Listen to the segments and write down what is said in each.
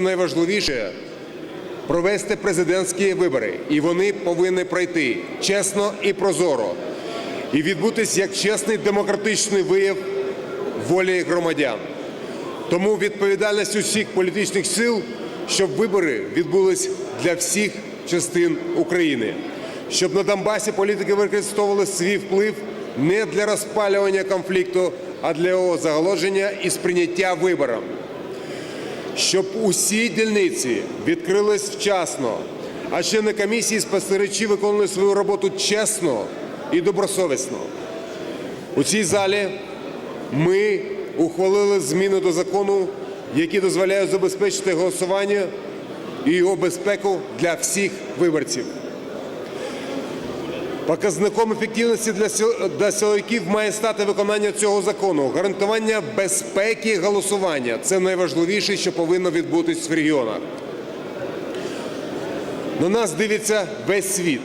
Найважливіше провести президентські вибори, і вони повинні пройти чесно і прозоро, і відбутись як чесний демократичний вияв волі громадян. Тому відповідальність усіх політичних сил, щоб вибори відбулись для всіх частин України, щоб на Донбасі політики використовували свій вплив не для розпалювання конфлікту, а для його заголодження і сприйняття вибором щоб усі дільниці відкрились вчасно, а члени комісії спостерігачі виконували свою роботу чесно і добросовісно. У цій залі ми ухвалили зміни до закону, які дозволяють забезпечити голосування і його безпеку для всіх виборців. Показником ефективності для сил- силовиків має стати виконання цього закону. Гарантування безпеки голосування це найважливіше, що повинно відбутись в регіонах. На нас дивиться весь світ.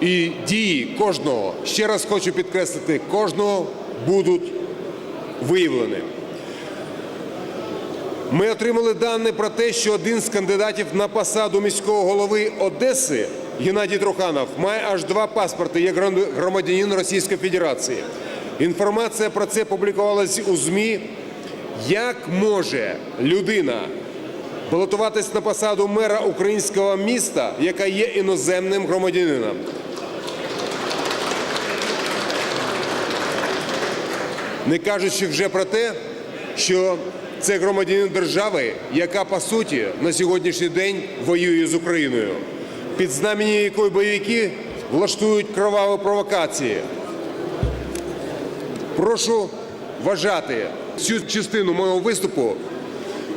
І дії кожного, ще раз хочу підкреслити, кожного будуть виявлені. Ми отримали дані про те, що один з кандидатів на посаду міського голови Одеси, Геннадій Труханов, має аж два паспорти як громадянин Російської Федерації. Інформація про це публікувалась у ЗМІ. Як може людина балотуватись на посаду мера українського міста, яка є іноземним громадянином? Не кажучи вже про те, що це громадянин держави, яка по суті на сьогоднішній день воює з Україною, під знаменем якої бойовики влаштують кроваві провокації. Прошу вважати цю частину мого виступу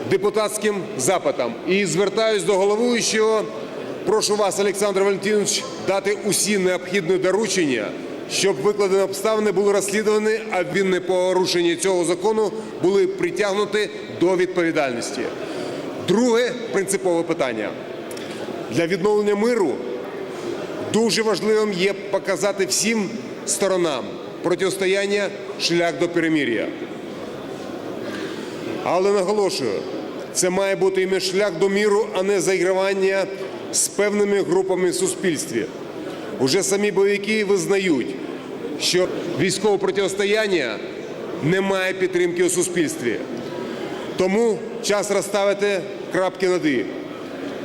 депутатським запитом і звертаюсь до головуючого. Прошу вас, Олександр Валентинович, дати усі необхідні доручення, щоб викладені обставини були розслідувані, а винні порушення цього закону були притягнуті до відповідальності. Друге принципове питання. Для відновлення миру дуже важливим є показати всім сторонам протистояння шлях до перемир'я. Але наголошую, це має бути іменно шлях до міру, а не заігравання з певними групами в суспільстві. Уже самі бойовики визнають, що військове протистояння не має підтримки у суспільстві. Тому час розставити крапки над «і».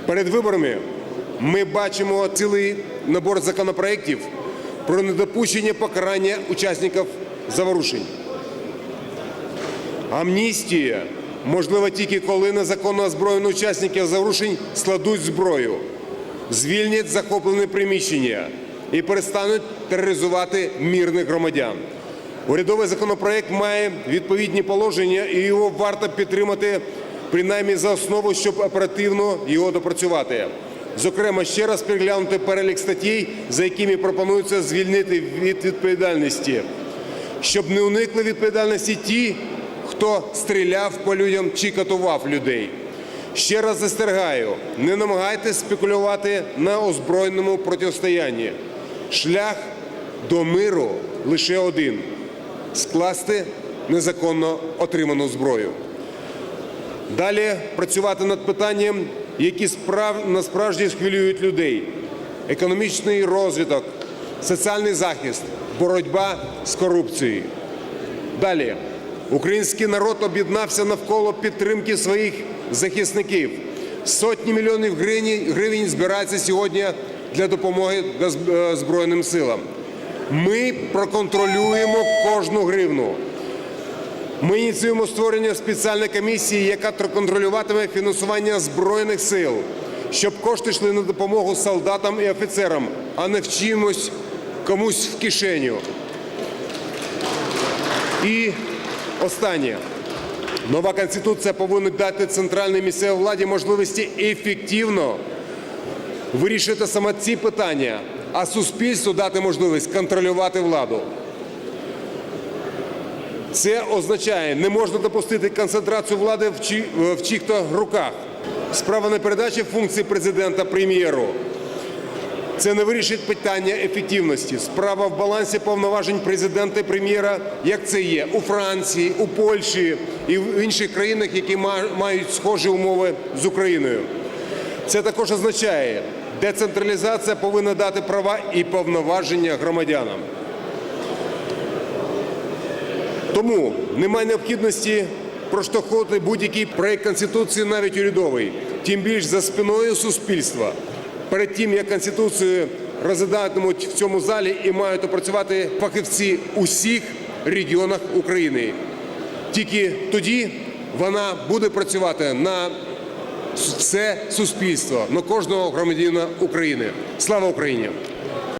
Перед виборами ми бачимо цілий набор законопроєктів про недопущення покарання учасників заворушень. Амністія можлива тільки коли незаконно озброєні учасники заворушень складуть зброю, звільнять захоплені приміщення і перестануть тероризувати мирних громадян. Урядовий законопроект має відповідні положення, і його варто підтримати принаймні за основу, щоб оперативно його допрацювати. Зокрема, ще раз переглянути перелік статей, за якими пропонується звільнити від відповідальності щоб не уникли відповідальності ті, хто стріляв по людям чи катував людей. Ще раз застерігаю, не намагайтесь спекулювати на озброєному протистоянні. Шлях до миру лише один скласти незаконно отриману зброю. Далі працювати над питанням, які справ... насправді хвилюють людей: економічний розвиток, соціальний захист, боротьба з корупцією. Далі український народ об'єднався навколо підтримки своїх захисників. Сотні мільйонів гривень, збираються сьогодні для допомоги до е, Збройним силам. Ми проконтролюємо кожну гривну. Ми ініціюємо створення спеціальної комісії, яка контролюватиме фінансування збройних сил, щоб кошти йшли на допомогу солдатам і офіцерам, а не в чимось комусь в кишеню. І останнє. Нова конституція повинна дати центральній місцевій владі можливості ефективно вирішити саме ці питання, а суспільству дати можливість контролювати владу. Це означає, не можна допустити концентрацію влади в, чи, в чиїх-то руках. Справа не передачі функцій президента прем'єру, Це не вирішить питання ефективності. Справа в балансі повноважень президента і прем'єра, як це є у Франції, у Польщі і в інших країнах, які ма- мають схожі умови з Україною. Це також означає, децентралізація повинна дати права і повноваження громадянам. Тому немає необхідності проштовхувати будь-який проєкт Конституції, навіть урядовий, тим більш за спиною суспільства. Перед тим, як Конституцію розглядатимуть в цьому залі і мають опрацювати фахівці усіх регіонах України. Тільки тоді вона буде працювати на все суспільство, на кожного громадянина України. Слава Україні!